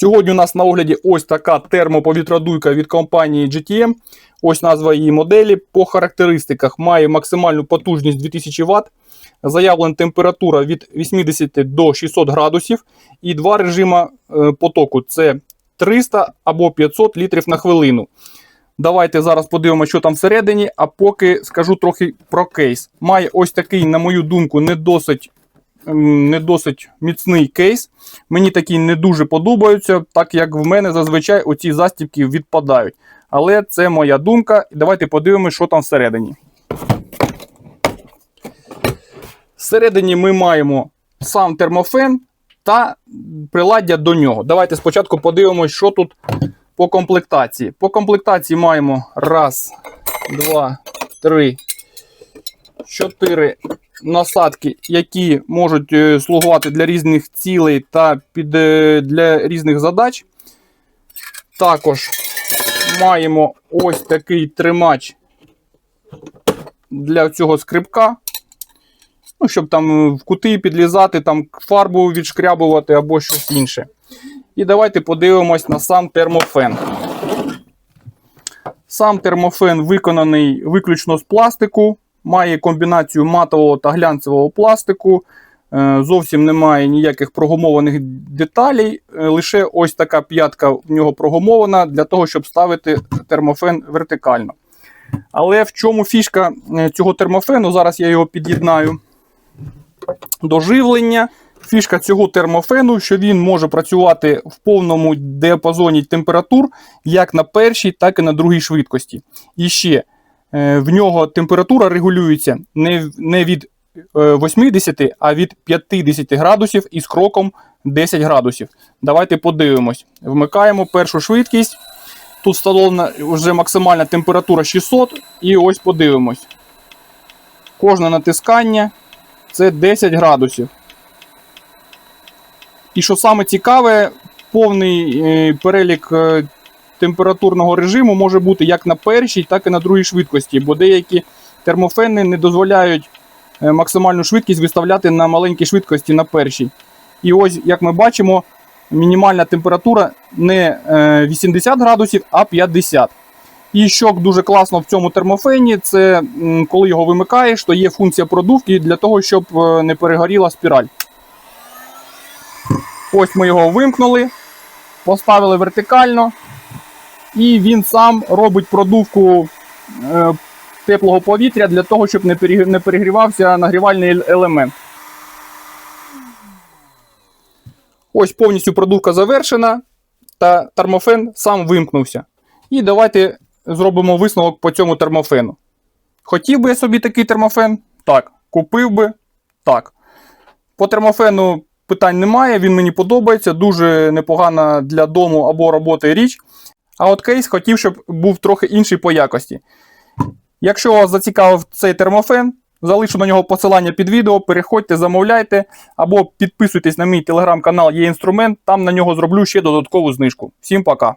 Сьогодні у нас на огляді ось така термоповітродуйка від компанії GTM. Ось назва її моделі. По характеристиках має максимальну потужність 2000 Вт. Заявлена температура від 80 до 600 градусів і два режима е, потоку: це 300 або 500 літрів на хвилину. Давайте зараз подивимося, що там всередині, а поки скажу трохи про кейс. Має ось такий, на мою думку, не досить, не досить міцний кейс. Мені такі не дуже подобаються, так як в мене зазвичай оці застібки відпадають. Але це моя думка. Давайте подивимося, що там всередині. Всередині ми маємо сам термофен та приладдя до нього. Давайте спочатку подивимося, що тут по комплектації. По комплектації маємо раз, два, три, чотири насадки, які можуть е, слугувати для різних цілей та під, е, для різних задач. Також маємо ось такий тримач для цього скрипка. Ну, щоб там в кути підлізати, там фарбу відшкрябувати або щось інше. І давайте подивимось на сам термофен. Сам термофен виконаний виключно з пластику, має комбінацію матового та глянцевого пластику. Е, Зовсім немає ніяких прогумованих деталей. е, Лише ось така п'ятка в нього прогумована для того, щоб ставити термофен вертикально. Але в чому фішка е, цього термофену? Зараз я його під'єднаю до живлення. Фішка цього термофену, що він може працювати в повному діапазоні температур як на першій, так і на другій швидкості. І ще в нього температура регулюється не, не від е, 80, а від 50 градусів із кроком 10 градусів. Давайте подивимось. Вмикаємо першу швидкість. Тут встановлена вже максимальна температура 600. І ось подивимось. Кожне натискання це 10 градусів. І що саме цікаве, повний е, перелік е, температурного режиму може бути як на першій, так і на другій швидкості, бо деякі термофени не дозволяють е, максимальну швидкість виставляти на маленькій швидкості на першій. І ось, як ми бачимо, мінімальна температура не е, 80 градусів, а 50. І що дуже класно в цьому термофені, це коли його вимикаєш, то є функція продувки для того, щоб е, не перегоріла спіраль. Ось ми його вимкнули, поставили вертикально, і він сам робить продувку е, теплого повітря для того, щоб не перегрівався нагрівальний елемент. Ось повністю продувка завершена, та термофен сам вимкнувся. І давайте зробимо висновок по цьому термофену. Хотів би я собі такий термофен? Так. Купив би? Так. По термофену питань немає, він мені подобається, дуже непогана для дому або роботи річ. А от кейс хотів, щоб був трохи інший по якості. Якщо вас зацікавив цей термофен, залишу на нього посилання під відео, переходьте, замовляйте, або підписуйтесь на мій телеграм-канал є інструмент, там на нього зроблю ще додаткову знижку. Всім пока!